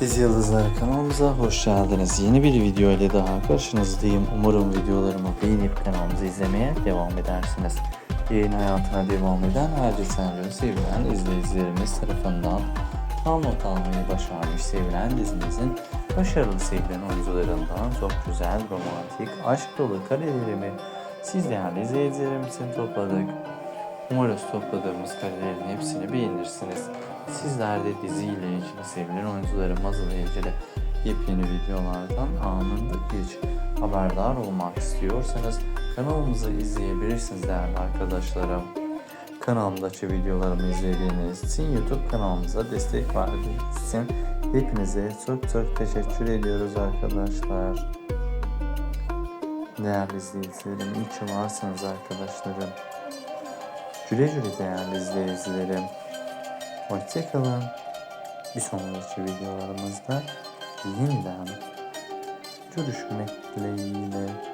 Dizi Yıldızları kanalımıza hoş geldiniz. Yeni bir video ile daha karşınızdayım. Umarım videolarımı beğenip kanalımızı izlemeye devam edersiniz. Yayın hayatına devam eden Hacı Senr'in sevilen izleyicilerimiz tarafından tam not almayı başarmış sevilen dizimizin başarılı sevilen oyuncularından çok güzel, romantik, aşk dolu karelerimi siz değerli izleyicilerim topladık. Umarız topladığımız karelerin hepsini beğenirsiniz. Sizler de diziyle ilgili sevilen oyuncularımızla ilgili yepyeni videolardan anında hiç haberdar olmak istiyorsanız kanalımızı izleyebilirsiniz değerli arkadaşlarım. Kanalımdaki videolarımı izlediğiniz için YouTube kanalımıza destek verdiğiniz için hepinize çok çok teşekkür ediyoruz arkadaşlar. Değerli izleyicilerim, iyi ki varsınız arkadaşlarım. Güle güle değerli izleyicilerim. Hoşçakalın. Bir sonraki videolarımızda yeniden görüşmek dileğiyle.